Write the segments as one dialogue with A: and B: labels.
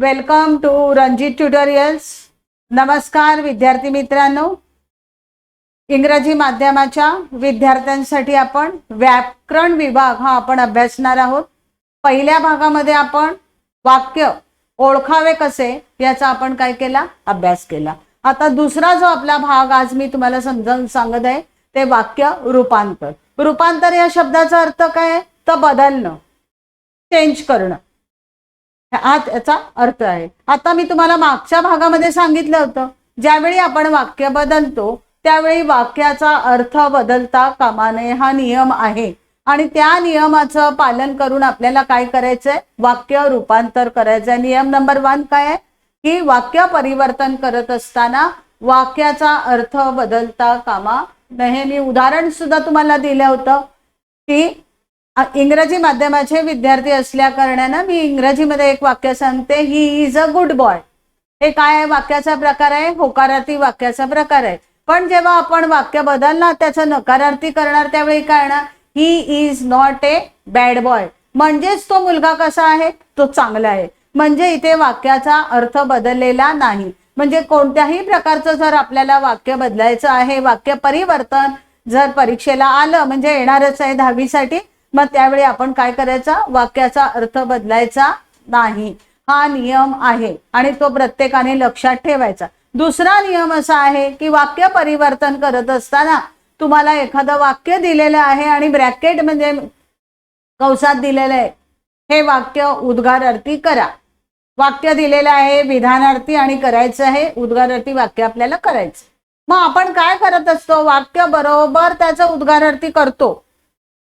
A: Welcome to Ranjit tutorials. नमस्कार विद्यार्थी मित्रांनो. इंग्रजी माध्यमाच्या विद्यार्थ्यांसाठी आपण व्याकरण विभाग हा आपण अभ्यासणार आहोत. पहिल्या भागामध्ये आपण वाक्य ओळखावे कसे याचा आपण काय केला? अभ्यास केला. आता दुसरा जो आपला भाग आज मी तुम्हाला समजावून सांगत आहे ते वाक्य रूपांतर. रूपांतर या शब्दाचा अर्थ काय तर बदलणं. चेंज करणं. हा त्याचा अर्थ आहे. आता मी तुम्हाला मागच्या भागामध्ये सांगितलं होतं ज्यावेळी आपण वाक्य बदलतो त्यावेळी वाक्याचा अर्थ बदलता कामा नये हा नियम आहे. आणि त्या नियमाचं पालन करून आपल्याला काय करायचंय? वाक्य रूपांतर करायचंय. नियम नंबर वन काय आहे? की वाक्य परिवर्तन करत असताना वाक्याचा अर्थ बदलता कामा नये. मी उदाहरण सुद्धा तुम्हाला दिलं होतं की इंग्रजी माध्यमाचे विद्यार्थी असल्या कारणानं मी इंग्रजीमध्ये एक वाक्य सांगते he is a good boy हे काय वाक्याचा प्रकार आहे होकारार्थी वाक्याचा प्रकार आहे. पण जेव्हा आपण वाक्य बदलणार त्याचं नकारार्थी करणार त्यावेळी काय ना he is not a bad boy म्हणजेच तो मुलगा कसा आहे? तो चांगला आहे. म्हणजे इथे वाक्याचा अर्थ बदललेला नाही. म्हणजे कोणत्याही प्रकारचं जर आपल्याला वाक्य बदलायचं आहे वाक्य परिवर्तन जर परीक्षेला आलं म्हणजे येणारच आहे दहावीसाठी मग त्यावेळी आपण काय करायचा? वाक्याचा अर्थ बदलायचा नाही. हा नियम आहे आणि तो प्रत्येकाने लक्षात ठेवायचा. दुसरा नियम असा आहे की वाक्य परिवर्तन करत असताना तुम्हाला एखादं वाक्य दिलेलं आहे आणि ब्रॅकेट म्हणजे कंसात दिलेलं आहे. हे वाक्य उद्गारार्थी करा. वाक्य दिलेलं आहे विधानार्थी आणि करायचं आहे उद्गारार्थी वाक्य आपल्याला करायचं. मग आपण काय करत असतो? वाक्य बरोबर त्याचं उद्गारार्थी करतो.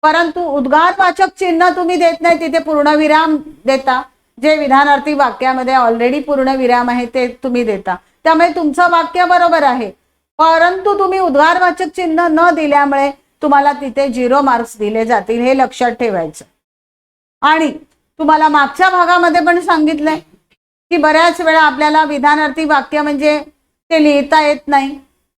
A: परंतु उद्गारवाचक चिन्ह तुम्ही देत नाही तिथे पूर्णविराम देता. जे विधानार्थी वाक्यामध्ये ऑलरेडी पूर्णविराम आहे ते तुम्ही देता. त्यामुळे तुमचं वाक्य बरोबर आहे. परंतु तुम्ही उद्गारवाचक चिन्ह न दिल्यामुळे तुम्हाला तिथे झिरो मार्क्स दिले जातील हे लक्षात ठेवायचं. आणि तुम्हाला मागच्या भागामध्ये पण सांगितलंय की बऱ्याच वेळा आपल्याला विधानार्थी वाक्य म्हणजे ते लिहिता येत नाही.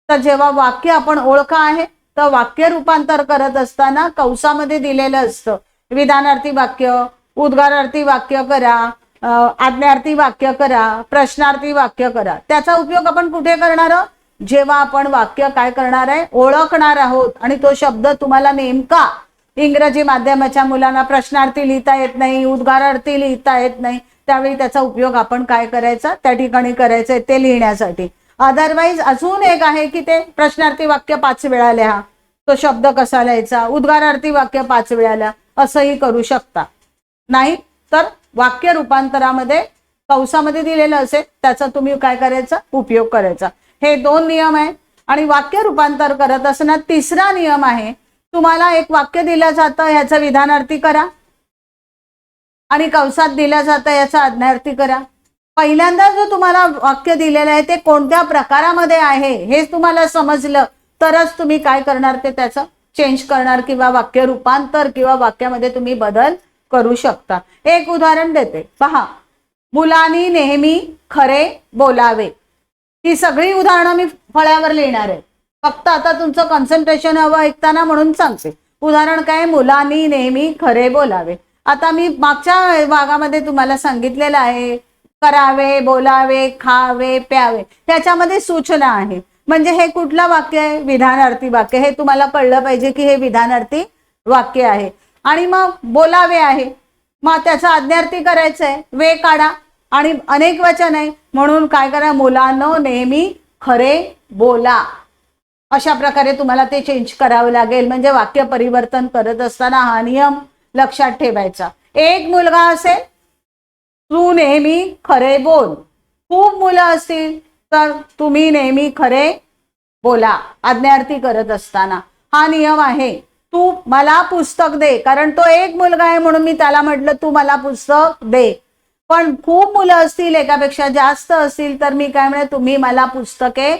A: तर जेव्हा वाक्य आपण ओळखा आहे तर वाक्य रूपांतर करत असताना कंसामध्ये दिलेलं असतं. विधानार्थी वाक्य उद्गारार्थी वाक्य करा आज्ञार्थी वाक्य करा प्रश्नार्थी वाक्य करा. त्याचा उपयोग आपण कुठे करणार आहोत? जेव्हा आपण वाक्य काय करणार आहे? ओळखणार आहोत. आणि तो शब्द तुम्हाला नेमका इंग्रजी माध्यमाच्या मुलांना प्रश्नार्थी लिहिता येत नाही उद्गारार्थी लिहिता येत नाही. त्यावेळी त्याचा उपयोग आपण काय करायचा? त्या ठिकाणी करायचा ते लिहिण्यासाठी. अदरवाईज अजून एक आहे की ते प्रश्नार्थी वाक्य पाच वेळा लिहा. तो शब्द कसा लिहायचा? उद्गारार्थी वाक्य पाच वेळा लिहा. असंही करू शकता. नाही तर वाक्य रूपांतरामध्ये कंसामध्ये दिलेलं असेल त्याचा तुम्ही काय करायचा? उपयोग करायचा. हे दोन नियम आहे आणि वाक्य रूपांतर करत असताना तिसरा नियम आहे तुम्हाला एक वाक्य दिलं जातं ह्याचा विधानार्थी करा. आणि कंसात दिलं जातं याचा आज्ञार्थी करा. पहिल्यांदा जो तुम्हाला वाक्य दिलेलं आहे ते कोणत्या प्रकारामध्ये आहे हे तुम्हाला समजलं तरच तुम्ही काय करणार ते त्याचं? चेंज करणार किंवा वाक्य रूपांतर किंवा वाक्यामध्ये तुम्ही बदल करू शकता. एक उदाहरण देते. पहा मुलांनी नेहमी खरे बोलावे. ही सगळी उदाहरणं मी फळ्यावर लिहिणार आहे. फक्त आता तुमचं कॉन्सन्ट्रेशन हवं ऐकताना म्हणून सांगते. उदाहरण काय? मुलांनी नेहमी खरे बोलावे. आता मी मागच्या भागामध्ये तुम्हाला सांगितलेलं आहे करावे बोलावे खावे प्यावे. त्याच्यामध्ये सूचना आहे. म्हणजे हे कुठलं वाक्य आहे? विधानार्थी वाक्य. हे तुम्हाला कळलं पाहिजे की हे विधानार्थी वाक्य आहे. आणि मग बोलावे आहे. मग त्याचा आज्ञार्थी करायचं आहे वे काढा. आणि अनेक वचन आहे. म्हणून काय करा? मुलांनो नेहमी खरे बोला. अशा प्रकारे तुम्हाला ते चेंज करावं लागेल. म्हणजे वाक्य परिवर्तन करत असताना हा नियम लक्षात ठेवायचा. एक मुलगा असेल तू नेहमी खरे बोल. खूप मुलं असतील तर तुम्ही नेहमी खरे बोला आज्ञार्थी करत असताना. हा नियम आहे. तू मला पुस्तक दे कारण तो एक मुलगा आहे म्हणून मी त्याला म्हटलं तू मला पुस्तक दे. पण खूप मुलं असतील एकापेक्षा जास्त असतील तर मी काय म्हणे तुम्ही मला पुस्तके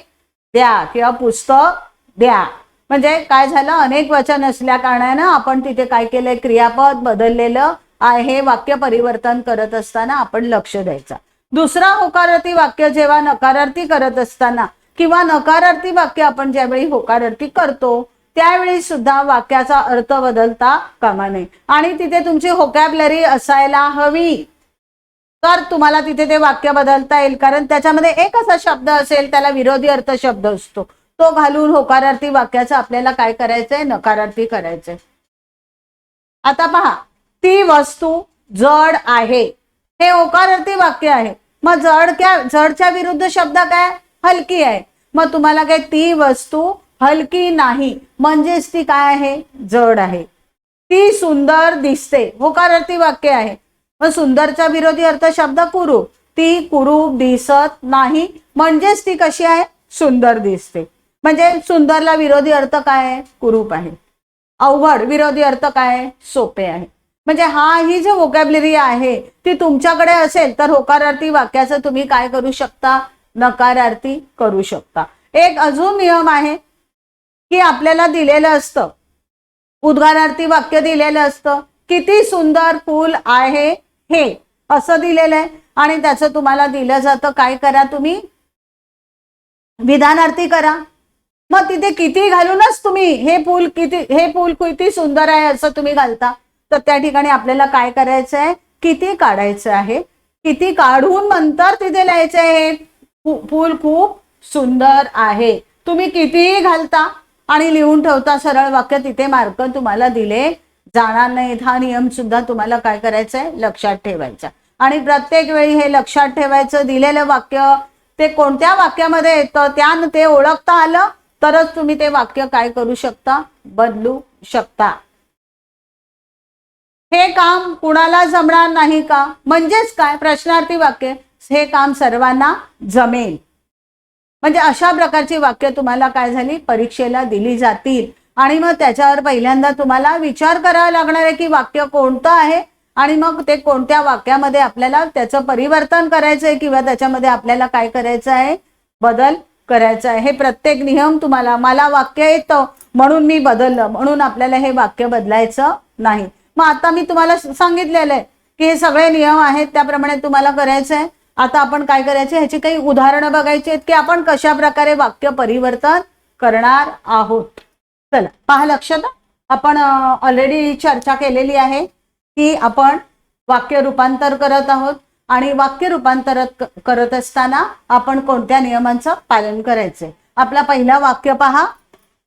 A: द्या किंवा पुस्तक द्या. म्हणजे काय झालं अनेक वचन असल्या कारणानं आपण तिथे काय केलंय क्रियापद बदललेलं हे वाक्य परिवर्तन करत असताना आपण लक्ष द्यायचं. दुसरा होकारार्थी वाक्य जेव्हा नकारार्थी करत असताना किंवा नकारार्थी वाक्य आपण ज्यावेळी होकारार्थी करतो त्यावेळी सुद्धा वाक्याचा अर्थ बदलता कामा नये. आणि तिथे तुमची होकॅबलरी असायला हवी. तर तुम्हाला तिथे ते वाक्य बदलता येईल. कारण त्याच्यामध्ये एक असा शब्द असेल त्याला विरोधी अर्थ शब्द असतो. तो घालून होकारार्थी वाक्याचं आपल्याला काय करायचंय? नकारार्थी करायचंय. आता पहा ती वस्तू जड आहे. हे ओकारार्थी वाक्य आहे. मग जड क्या जडच्या विरुद्ध शब्द काय? हलकी आहे. मग तुम्हाला काय ती वस्तू हलकी नाही. म्हणजेच ती काय आहे? जड आहे. ती सुंदर दिसते. होकारार्थी वाक्य आहे. मग सुंदरचा विरोधी अर्थ शब्द कुरू. ती कुरू दिसत नाही. म्हणजेच ती कशी आहे? सुंदर दिसते. म्हणजे सुंदरला विरोधी अर्थ काय आहे? कुरूप आहे. अवघड विरोधी अर्थ काय आहे? सोपे आहे. म्हणजे हा ही जी वोकॅबलरी आहे ती तुमच्याकडे असेल तर होकारार्थी वाक्याचं तुम्ही काय करू शकता? नकारार्थी करू शकता. एक अजून नियम आहे की आपल्याला दिलेलं असतं. उद्गारार्थी वाक्य दिलेलं असतं. किती सुंदर पूल आहे हे असं दिलेलं आहे आणि त्याचं तुम्हाला दिलं जातं काय करा तुम्ही? विधानार्थी करा. मग तिथे किती घालूनच तुम्ही हे पूल किती हे पूल किती सुंदर आहे असं तुम्ही घालता. तर त्या ठिकाणी आपल्याला काय करायचं आहे किती काढायचं आहे? किती काढून नंतर तिथे लिहायचं आहे? हे फूल खूप सुंदर आहे. तुम्ही कितीही घालता आणि लिहून ठेवता सरळ वाक्य तिथे मार्क तुम्हाला दिले जाणार नाहीत हा नियम सुद्धा तुम्हाला काय करायचा आहे लक्षात ठेवायचा. आणि प्रत्येक वेळी हे लक्षात ठेवायचं दिलेलं वाक्य ते कोणत्या वाक्यामध्ये येतं त्यानं ते ओळखता आलं तरच तुम्ही ते वाक्य काय करू शकता? बदलू शकता. हे काम कुणाला जमणार नाही का? म्हणजेच काय? प्रश्नार्थी वाक्य हे काम सर्वांना जमेल. म्हणजे अशा प्रकारची वाक्य तुम्हाला काय झाली? परीक्षेला दिली जातील. आणि मग त्याच्यावर पहिल्यांदा तुम्हाला विचार करावा लागणार आहे की वाक्य कोणतं आहे? आणि मग ते कोणत्या वाक्यामध्ये आपल्याला त्याचं परिवर्तन करायचं आहे किंवा त्याच्यामध्ये आपल्याला काय करायचं आहे? बदल करायचं आहे. हे प्रत्येक नियम तुम्हाला मला वाक्य येतं म्हणून मी बदललं. म्हणून आपल्याला हे वाक्य बदलायचं नाही. मग आता मी तुम्हाला सांगितलेलं आहे की हे सगळे नियम आहेत त्याप्रमाणे तुम्हाला करायचं आहे. आता आपण काय करायचं ह्याची काही उदाहरणं बघायची आहेत की आपण कशा प्रकारे वाक्य परिवर्तन करणार आहोत. चला पहा लक्षात. आपण ऑलरेडी चर्चा केलेली आहे की आपण वाक्य रूपांतर करत आहोत आणि वाक्य रूपांतर करत असताना आपण कोणत्या नियमांचं पालन करायचंय? आपला पहिला वाक्य पहा.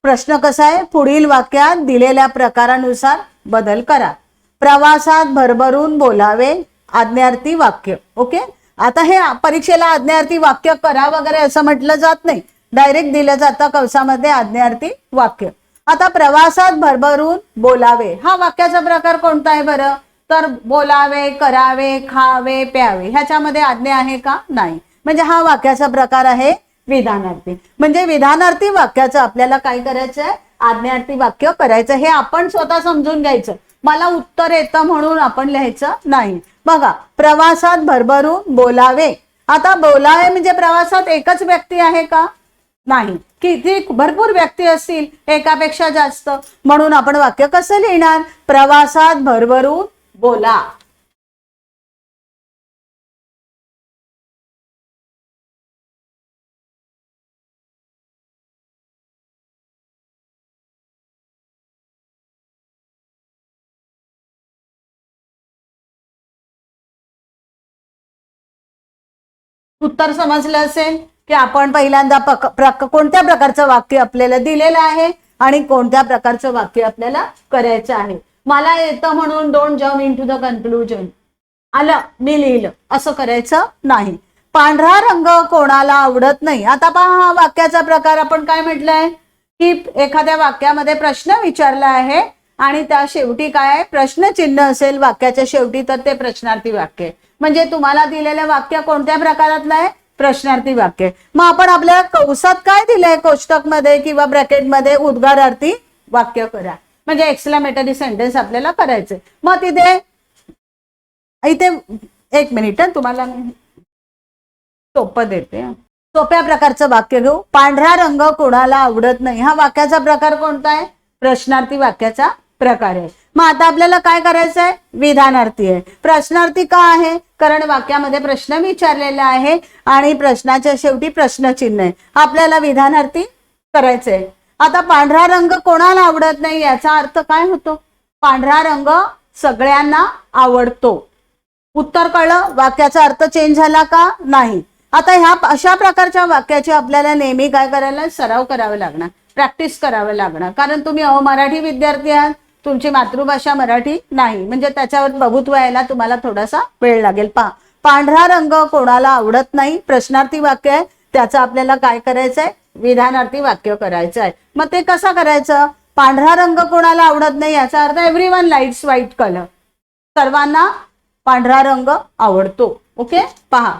A: प्रश्न कसा आहे? पुढील वाक्यात दिलेल्या प्रकारानुसार बदल करा. प्रवासात भरभरून बोलावे आज्ञार्थी वाक्य. ओके? आता हे परीक्षेला आज्ञार्थी वाक्य करा वगैरे असं म्हटलं जात नाही. डायरेक्ट दिलं जातं कंसामध्ये आज्ञार्थी वाक्य. आता प्रवासात भरभरून बोलावे. हा वाक्याचा प्रकार कोणता आहे बरं? तर बोलावे करावे खावे प्यावे. ह्याच्यामध्ये आज्ञा आहे का? नाही. म्हणजे हा वाक्याचा प्रकार आहे विधानार्थी म्हणजे विधानार्थी वाक्याचं आपल्याला काय करायचं आहे आज्ञार्थी वाक्य करायचं. हे आपण स्वतः समजून घ्यायचं. मला उत्तर येतं म्हणून आपण लिहायचं नाही. बघा प्रवासात भरभरून बोलावे. आता बोलावे म्हणजे प्रवासात एकच व्यक्ती आहे का? नाही. किती भरपूर व्यक्ती असतील एकापेक्षा जास्त. म्हणून आपण वाक्य कसं लिहिणार? प्रवासात भरभरून बोला. उत्तर समजलं असेल की आपण पहिल्यांदा प्रक- कोणत्या प्रकारचं वाक्य आपल्याला दिलेलं आहे आणि कोणत्या प्रकारचं वाक्य आपल्याला करायचं आहे? मला येतं म्हणून डोंट जम इन टू द कन्क्लुजन आलं मी लिहिलं. असं करायचं नाही. पांढरा रंग कोणाला आवडत नाही. आता पहा हा वाक्याचा प्रकार आपण काय म्हटलंय? की एखाद्या वाक्यामध्ये प्रश्न विचारला आहे आणि त्या शेवटी काय प्रश्नचिन्ह असेल वाक्याच्या शेवटी तर ते प्रश्नार्थी वाक्य आहे. म्हणजे तुम्हाला दिलेलं वाक्य कोणत्या प्रकारातलं आहे? प्रश्नार्थी वाक्य. मग आपण आपल्या कंसात काय दिलंय? कोष्टकमध्ये किंवा ब्रॅकेटमध्ये उद्गारार्थी वाक्य करा. म्हणजे एक्सलामेटरी सेंटेन्स आपल्याला करायचे मग तिथे इथे एक मिनिट तुम्हाला सोपं देते सोप्या प्रकारचं वाक्य घेऊ. पांढरा रंग कोणाला आवडत नाही? हा वाक्याचा प्रकार कोणता आहे? प्रश्नार्थी वाक्याचा प्रकार आहे. मग आता आपल्याला काय करायचं आहे विधानार्थी आहे. प्रश्नार्थी का आहे? कारण वाक्यामध्ये प्रश्न विचारलेला आहे आणि प्रश्नाच्या शेवटी प्रश्नचिन्ह आहे. आपल्याला विधानार्थी करायचंय. आता पांढरा रंग कोणाला आवडत नाही याचा अर्थ काय होतो? पांढरा रंग सगळ्यांना आवडतो. उत्तर कळलं? वाक्याचा अर्थ चेंज झाला का? नाही. आता ह्या अशा प्रकारच्या वाक्याची आपल्याला नेहमी काय करायला सराव करावा लागणार. प्रॅक्टिस करावं लागणार. कारण तुम्ही अहो मराठी विद्यार्थी आहात. तुमची मातृभाषा मराठी नाही. म्हणजे त्याच्यावर प्रभुत्व यायला तुम्हाला थोडासा वेळ लागेल. पहा पांढरा रंग कोणाला आवडत नाही प्रश्नार्थी वाक्य आहे त्याचं आपल्याला काय करायचंय? विधानार्थी वाक्य करायचं आहे मग ते कसं करायचं? पांढरा रंग कोणाला आवडत नाही याचा अर्थ everyone lights white colour सर्वांना पांढरा रंग आवडतो. ओके पहा.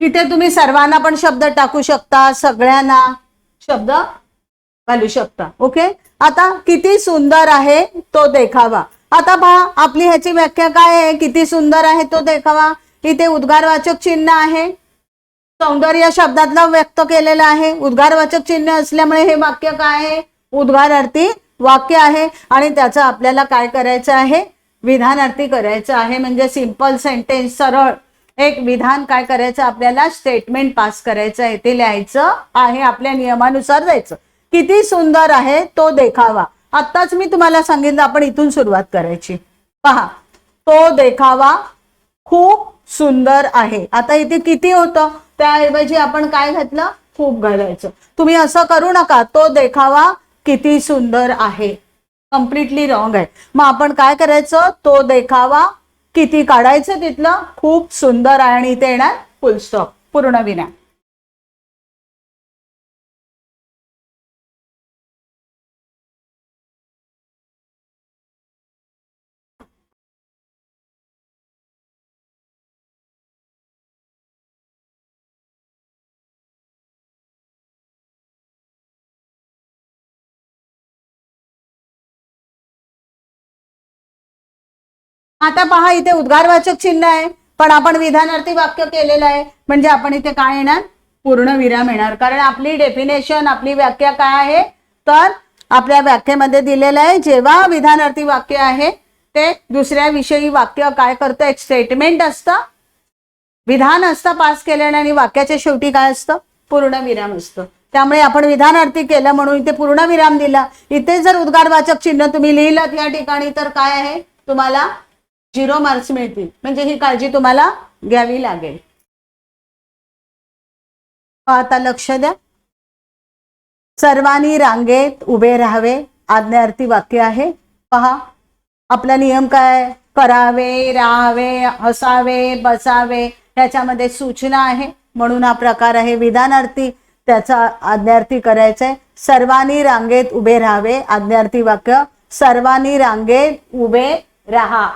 A: इथे तुम्ही सर्वांना पण शब्द टाकू शकता सगळ्यांना शब्द घालू शकता ओके? आता किती सुंदर आहे तो देखावा. आता पहा आपली ह्याची व्याख्या काय आहे? किती सुंदर आहे तो देखावा. इथे उद्गारवाचक चिन्ह आहे. सौंदर्य शब्दातलं व्यक्त केलेला आहे. उद्गारवाचक चिन्ह असल्यामुळे हे वाक्य काय आहे? उद्गारार्थी वाक्य आहे. आणि त्याचं आपल्याला काय करायचं आहे? विधानार्थी करायचं आहे. म्हणजे सिंपल सेंटेन्स सरळ. एक विधान काय करायचं? आपल्याला स्टेटमेंट पास करायचं आहे. ते लिहायचं आहे. आपल्या नियमानुसार जायचं. किती सुंदर आहे तो देखावा. आत्ताच मी तुम्हाला सांगितलं आपण इथून सुरुवात करायची. पहा तो देखावा खूप सुंदर आहे. आता इथे किती होतं? त्याऐवजी आपण काय घातलं? खूप घालायचं. तुम्ही असं करू नका. तो देखावा किती सुंदर आहे. कम्प्लिटली रॉंग आहे. मग आपण काय करायचं? तो देखावा किती काढायचं तिथलं? खूप सुंदर आहे आणि इथे येणार फुलस्टॉप पूर्ण विना आता पहा इथे उद्गारवाचक चिन्ह आहे. पण आपण विधानार्थी वाक्य केलेलं आहे. म्हणजे आपण इथे काय येणार? पूर्ण विराम येणार. कारण आपली डेफिनेशन आपली व्याख्या काय आहे? तर आपल्या व्याख्येमध्ये दिलेलं आहे जेव्हा विधानार्थी वाक्य आहे ते दुसऱ्या विषयी वाक्य काय करतं? एक स्टेटमेंट असतं. विधान असतं पास केल्याने आणि वाक्याच्या शेवटी काय असतं? पूर्ण विराम असतं. त्यामुळे आपण विधानार्थी केलं म्हणून इथे पूर्ण विराम दिला. इथे जर उद्गारवाचक चिन्ह तुम्ही लिहिलं या ठिकाणी तर काय आहे? तुम्हाला झिरो मार्क्स मिळतील. म्हणजे ही काळजी तुम्हाला घ्यावी लागेल. आता लक्ष द्या. सर्वांनी रांगेत उभे राहावे. आज्ञार्थी वाक्य आहे. पहा आपला नियम काय? करावे राहावे हसावे बसावे ह्याच्यामध्ये सूचना आहे. म्हणून हा प्रकार आहे विधानार्थी. त्याचा आज्ञार्थी करायचा आहे सर्वांनी रांगेत उभे राहावे. आज्ञार्थी वाक्य सर्वांनी रांगेत उभे राहा.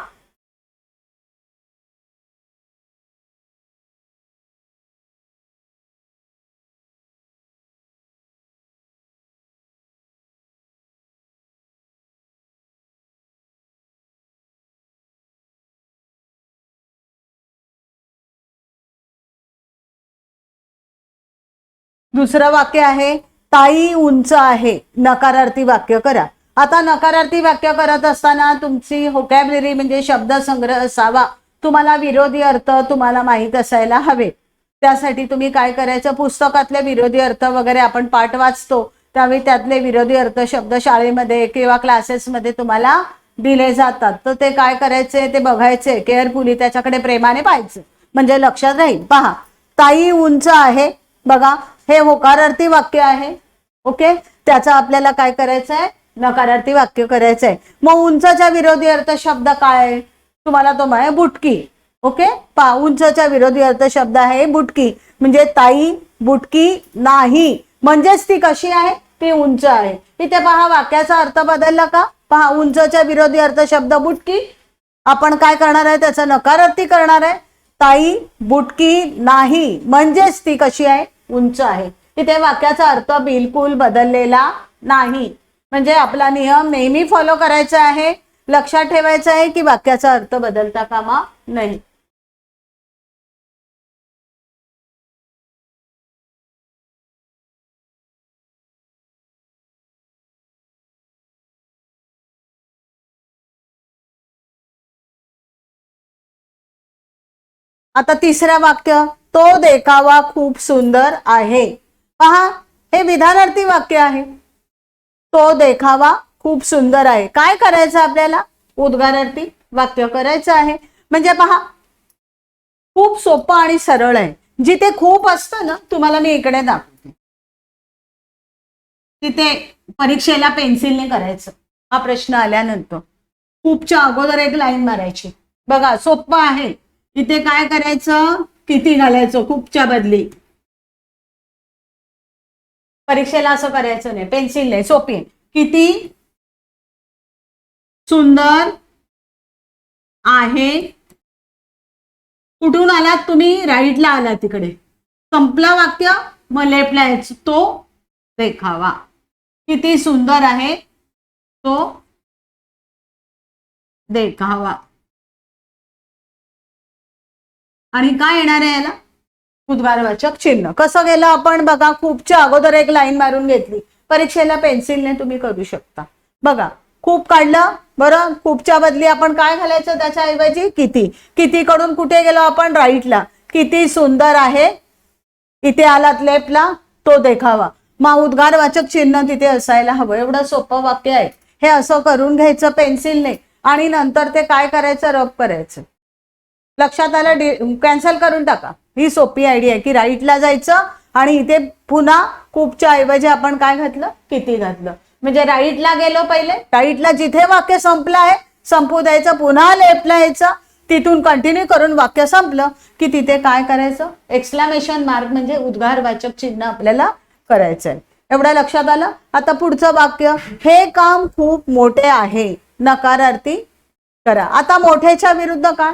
A: दुसरं वाक्य आहे ताई उंच आहे. नकारार्थी वाक्य करा. आता नकारार्थी वाक्य करत असताना तुमची होकॅबलरी म्हणजे शब्दसंग्रह असावा. तुम्हाला विरोधी अर्थ तुम्हाला माहीत असायला हवे. त्यासाठी तुम्ही काय करायचं? पुस्तकातले विरोधी अर्थ वगैरे आपण पाठ वाचतो. त्यावेळी त्यातले विरोधी अर्थ शब्द शाळेमध्ये किंवा क्लासेसमध्ये तुम्हाला दिले जातात. तर ते काय करायचे? ते बघायचे. केअरफुली त्याच्याकडे प्रेमाने पाहायचं. म्हणजे लक्षात राहील. पहा ताई उंच आहे. बघा हे होकारार्थी वाक्य आहे. ओके? त्याचा आपल्याला काय करायचं आहे नकारार्थी वाक्य करायचं आहे मग उंचच्या विरोधी अर्थ शब्द काय? आहे? तुम्हाला तो आहे बुटकी. ओके? पा उंचच्या विरोधी अर्थ शब्द आहे बुटकी. म्हणजे ताई बुटकी नाही. म्हणजेच ती कशी आहे? ती उंच आहे. इथे पहा वाक्याचा अर्थ बदलला का? पहा उंचच्या विरोधी अर्थ शब्द बुटकी. आपण काय करणार आहे? त्याचा नकारार्थी करणार आहे. ताई बुटकी नाही. म्हणजेच ती कशी आहे? उंच आहे. तिथे वाक्याचा अर्थ बिलकुल बदललेला नाही. म्हणजे आपला नियम नेहमी फॉलो करायचा आहे. लक्षात ठेवायचं आहे की वाक्याचा अर्थ बदलता कामा नाही आता तिसरं वाक्य. तो देखावा खूप सुंदर आहे. पहा हे विधानार्थी वाक्य आहे. तो देखावा खूप सुंदर आहे. काय करायचं आपल्याला? उद्गारार्थी वाक्य करायचं आहे. म्हणजे पहा खूप सोपं आणि सरळ आहे. जिथे खूप असतं ना तुम्हाला मी इकडे दाखवते. तिथे परीक्षेला पेन्सिलने करायचं. हा प्रश्न आल्यानंतर. खूपच्या अगोदर एक लाईन मारायची. बघा सोपं आहे. इथे काय करायचं? किती घालायचो खूपच्या बदली. परीक्षेला असं करायचं नाही पेन्सिलने सोपी किती सुंदर आहे. कुठून आलात तुम्ही? राईटला आलात तिकडे. संपलं वाक्य मग लेफ्टला तो देखावा. किती सुंदर आहे. तो देखावा. आणि काय येणार आहे याला? उद्गारवाचक चिन्ह. कसं गेलं आपण? बघा खूपच्या अगोदर एक लाईन मारून घेतली. परीक्षेला पेन्सिलने तुम्ही करू शकता. बघा खूप काढलं बरं? खूपच्या बदली आपण काय घालायचं त्याच्याऐवजी? किती. किती कडून कुठे गेलो आपण? राईटला. किती सुंदर आहे. इथे आलात लेफ्टला तो देखावा. मग उद्गारवाचक चिन्ह तिथे असायला हवं. एवढं सोपं वाक्य आहे. हे असं करून घ्यायचं पेन्सिलने. आणि नंतर ते काय करायचं? रब करायचं. लक्षात आलं कॅन्सल करून टाका. ही सोपी आयडिया आहे की राईटला जायचं आणि इथे पुन्हा खूपच्या ऐवजी आपण काय घातलं? किती घातलं? म्हणजे राईटला गेलो पहिले. राईटला जिथे वाक्य संपलं आहे संपू द्यायचं पुन्हा लेफ्टला यायचं. तिथून कंटिन्यू करून वाक्य संपलं की तिथे काय करायचं? एक्सक्लामेशन मार्क म्हणजे उद्गारवाचक चिन्ह आपल्याला करायचं आहे एवढं लक्षात आलं? आता पुढचं वाक्य हे काम खूप मोठे आहे. नकारार्थी करा. आता मोठ्याच्या विरुद्ध काय?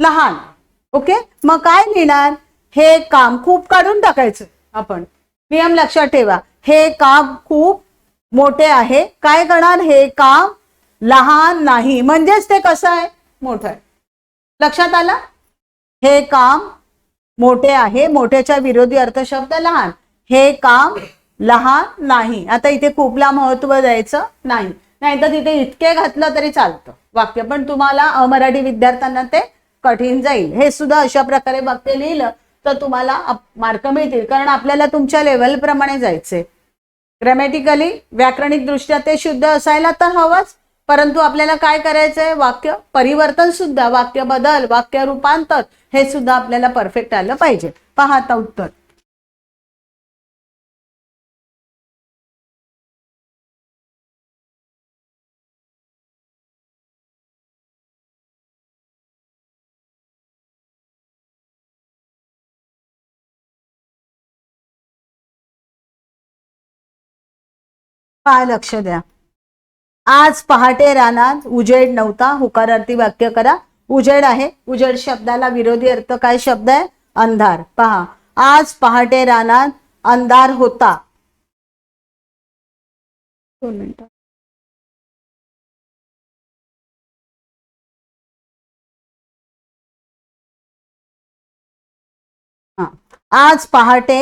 A: लहान. ओके मग काय लिहिणार? हे काम खूप काढून टाकायचं आपण. नियम लक्षात ठेवा. हे काम खूप मोठे आहे. काय करणार? हे काम लहान नाही. म्हणजेच ते कसं आहे? मोठं आहे. लक्षात आलं? हे काम मोठे आहे. मोठ्याच्या विरोधी अर्थशब्द लहान. हे काम लहान नाही. आता इथे खूपला महत्त्व द्यायचं नाही. नाहीतर तिथे इतके घातलं तरी चालतं. वाक्य पण तुम्हाला अमराठी विद्यार्थ्यांना ते कठीण जाईल. हे सुद्धा अशा प्रकारे वाक्य लिहिलं तर तुम्हाला मार्क मिळतील. कारण आपल्याला तुमच्या लेवल प्रमाणे जायचंय. ग्रॅमॅटिकली व्याकरणिक दृष्ट्या ते शुद्ध असायला तर हवंच. परंतु आपल्याला काय करायचंय? वाक्य परिवर्तन सुद्धा वाक्य बदल वाक्य रूपांतर हे सुद्धा आपल्याला परफेक्ट आलं पाहिजे. पाहता उत्तर. काय लक्ष द्या. आज पहाटे रानात उजेड नव्हता. हुकारार्थी वाक्य करा. उजेड आहे. उजेड शब्दाला विरोधी अर्थ काय शब्द आहे? अंधार. पहा. आज पहाटे रानात अंधार होता. दोन मिनिटं. हा. आज पहाटे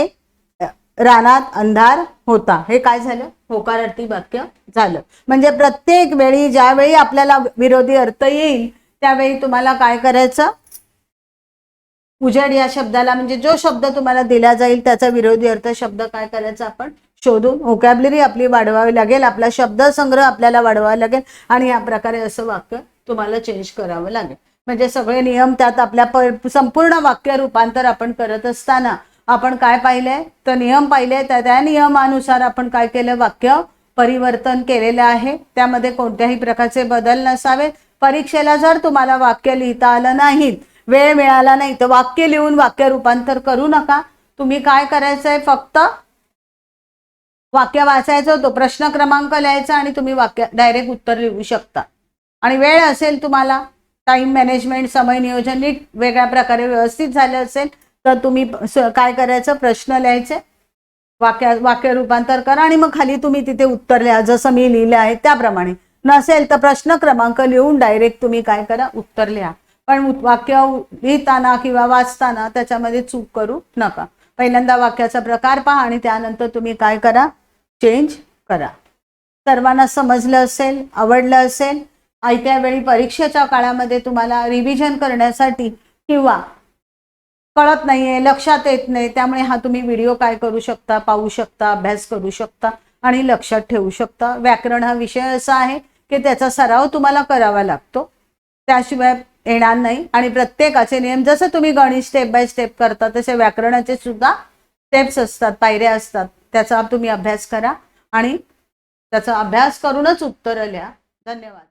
A: रानात अंधार होता. हे काय झालं? होकारार्थी वाक्य झालं. म्हणजे प्रत्येक वेळी ज्यावेळी आपल्याला विरोधी अर्थ येईल त्यावेळी तुम्हाला काय करायचं? उजेड या शब्दाला म्हणजे जो शब्द तुम्हाला दिला जाईल त्याचा विरोधी अर्थ शब्द काय करायचा आपण? शोधून. व्होकॅबलरी आपली वाढवावी लागेल. आपला शब्दसंग्रह आपल्याला वाढवावा लागेल. आणि या प्रकारे असं वाक्य तुम्हाला चेंज करावं लागेल. म्हणजे सगळे नियम त्यात आपल्या संपूर्ण वाक्य रूपांतर आपण करत असताना आपण काय पाहिलंय? तर नियम पाहिले तर त्या नियमानुसार आपण काय केलं? वाक्य परिवर्तन केलेलं आहे. त्यामध्ये कोणत्याही प्रकारचे बदल नसावे परीक्षेला जर तुम्हाला वाक्य लिहिता आलं नाही वेळ मिळाला नाही तर वाक्य लिहून वाक्य रूपांतर करू नका. तुम्ही काय करायचंय? फक्त वाक्य वाचायचं होतं प्रश्न क्रमांक लिहायचा आणि तुम्ही वाक्य डायरेक्ट उत्तर लिहू शकता. आणि वेळ असेल तुम्हाला टाइम मॅनेजमेंट समय नियोजन नीट वेगळ्या प्रकारे व्यवस्थित झालं असेल तर तुम्ही काय करायचं? प्रश्न लिहायचे. वाक्य वाक्य रूपांतर करा आणि मग खाली तुम्ही तिथे उत्तर लिहा. जसं मी लिहिलं आहे त्याप्रमाणे. नसेल तर प्रश्न क्रमांक लिहून डायरेक्ट तुम्ही काय करा? उत्तर लिहा. पण वाक्य लिहिताना किंवा वाचताना त्याच्यामध्ये चूक करू नका. पहिल्यांदा वाक्याचा प्रकार पहा आणि त्यानंतर तुम्ही काय करा? चेंज करा. सर्वांना समजलं असेल आवडलं असेल आयत्या वेळी परीक्षेच्या काळामध्ये तुम्हाला रिव्हिजन करण्यासाठी किंवा कळत नाहीये लक्षात येत नाही. त्यामुळे हा तुम्ही व्हिडिओ काय करू शकता पाहू शकता अभ्यास करू शकता आणि लक्षात ठेवू शकता. व्याकरण हा विषय असा आहे की त्याचा सराव तुम्हाला करावा लागतो. त्याशिवाय येणार नाही आणि प्रत्येकाचे नियम जसं तुम्ही गणित स्टेप बाय स्टेप करता तसे व्याकरणाचे सुद्धा स्टेप्स असतात पायऱ्या असतात. त्याचा तुम्ही अभ्यास करा आणि त्याचा अभ्यास करूनच उत्तरं लिहा. धन्यवाद.